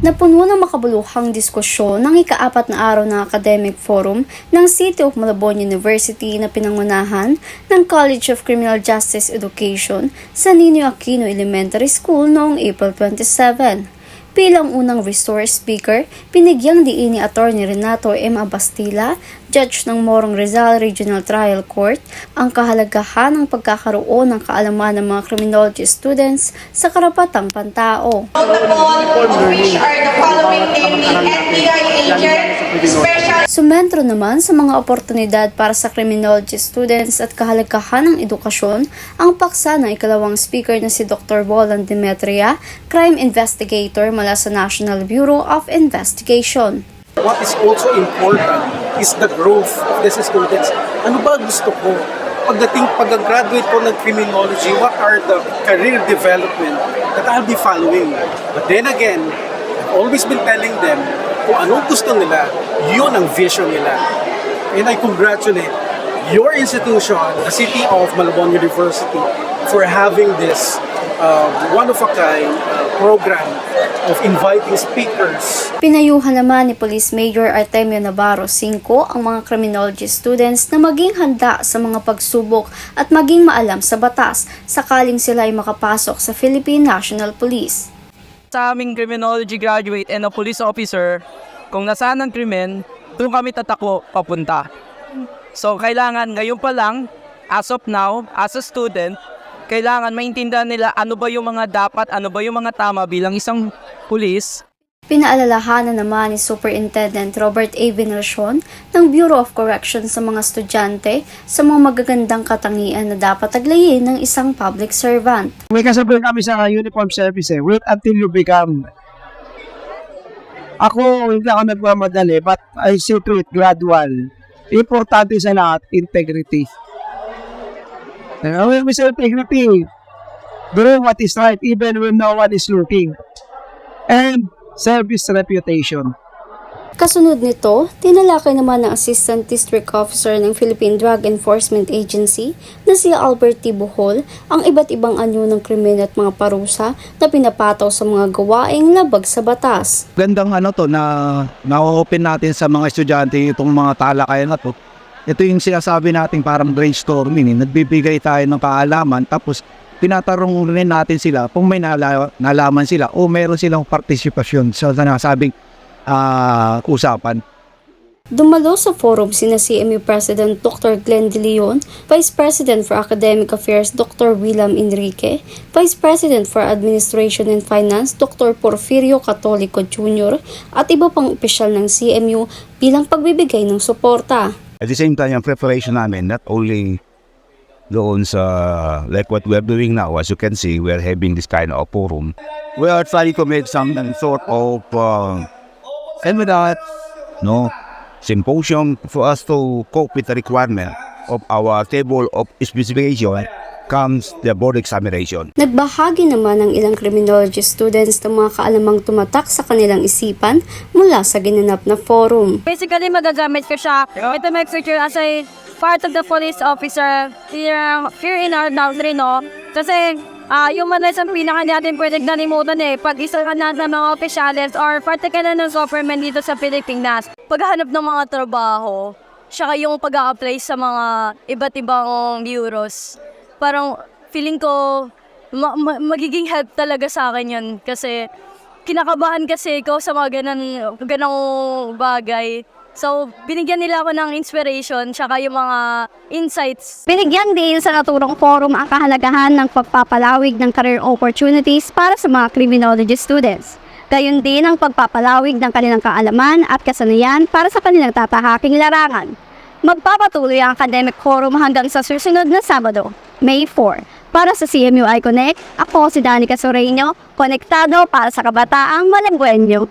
Napuno ng makabuluhang diskusyon ng ikaapat na araw ng academic forum ng City of Malabon University na pinangunahan ng College of Criminal Justice Education sa Ninoy Aquino Elementary School noong April 27. Bilang unang resource speaker, pinigyang diin ni Attorney Renato M. Abastila, judge ng Morong Rizal Regional Trial Court, ang kahalagahan ng pagkakaroon ng kaalaman ng mga criminology students sa karapatang pantao. upon which are the following namely NBI agent, Sumentro naman sa mga oportunidad para sa criminology students at kahalagahan ng edukasyon ang paksa ng ikalawang speaker na si Dr. Bolan Demetria, crime investigator mula sa National Bureau of Investigation. What is also important is the growth of the students. Ano ba gusto ko? Pagdating, pag-graduate ko ng criminology, what are the career development that I'll be following? But then again, I've always been telling them, kung anong gusto nila, yun ang vision nila. And I congratulate your institution, the City of Malabon University, for having this uh, one-of-a-kind program of inviting speakers Pinayuhan naman ni Police Major Artemio Navarro V ang mga criminology students na maging handa sa mga pagsubok at maging maalam sa batas sakaling sila ay makapasok sa Philippine National Police. Sa aming criminology graduate and a police officer, kung nasaan ang krimen, doon kami tatakbo papunta. So, kailangan ngayon pa lang, as of now, as a student, kailangan maintindihan nila ano ba yung mga dapat, ano ba yung mga tama bilang isang pulis Pinaalalahanan naman ni Superintendent Robert A. Veneracion ng Bureau of Corrections sa mga estudyante sa mga magagandang katangian na dapat aglayin ng isang public servant. May kasabihan kami sa uniform service eh, wait until you become. Ako, hindi ako nagmamadali, but I see to it gradual. Importante sa lahat, integrity. Uh, with integrity, do what is right even when no one is looking. And service reputation. Kasunod nito, tinalakay naman ng Assistant District Officer ng Philippine Drug Enforcement Agency na si Albert T. Bohol ang iba't ibang anyo ng krimen at mga parusa na pinapataw sa mga gawaing labag sa batas. gandang ano to na na-open natin sa mga estudyante itong mga talakayan na to. Ito yung sinasabi natin parang brainstorming. Eh. Nagbibigay tayo ng kaalaman tapos tinatarong rin natin sila kung may nala- nalaman sila o meron silang partisipasyon sa sinasabing ah, usapan. Dumalo sa forum sina CMU President Dr. Glenn De Leon, Vice President for Academic Affairs Dr. William Enrique, Vice President for Administration and Finance Dr. Porfirio Catolico Jr. at iba pang opisyal ng CMU bilang pagbibigay ng suporta. At the same time, yung preparation namin, not only doon sa, like what we're doing now, as you can see, we're having this kind of forum. We are trying to make some sort of uh, seminar, no, symposium for us to cope with the requirement of our table of specification comes the board examination. Nagbahagi naman ng ilang criminology students ng mga kaalamang tumatak sa kanilang isipan mula sa ginanap na forum. Basically, magagamit ko siya. Ito may future as a part of the police officer here, here in country, no? Kasi, ah yung manas ang pinaka natin pwede nalimutan eh. Pag isa ka na ng mga opisyalis or parte na ng government dito sa Pilipinas, paghahanap ng mga trabaho, tsaka yung pag apply sa mga iba't ibang bureaus, parang feeling ko ma- ma- magiging help talaga sa akin yun. Kasi kinakabahan kasi ko sa mga ganang, ganang bagay. So, binigyan nila ako ng inspiration tsaka yung mga insights. Binigyan din sa naturang forum ang kahalagahan ng pagpapalawig ng career opportunities para sa mga criminology students. Gayon din ang pagpapalawig ng kanilang kaalaman at kasanayan para sa kanilang tatahaking larangan. Magpapatuloy ang academic forum hanggang sa susunod na Sabado, May 4. Para sa CMU iConnect, ako si Danica Soreño, konektado para sa kabataang Malengguenyo.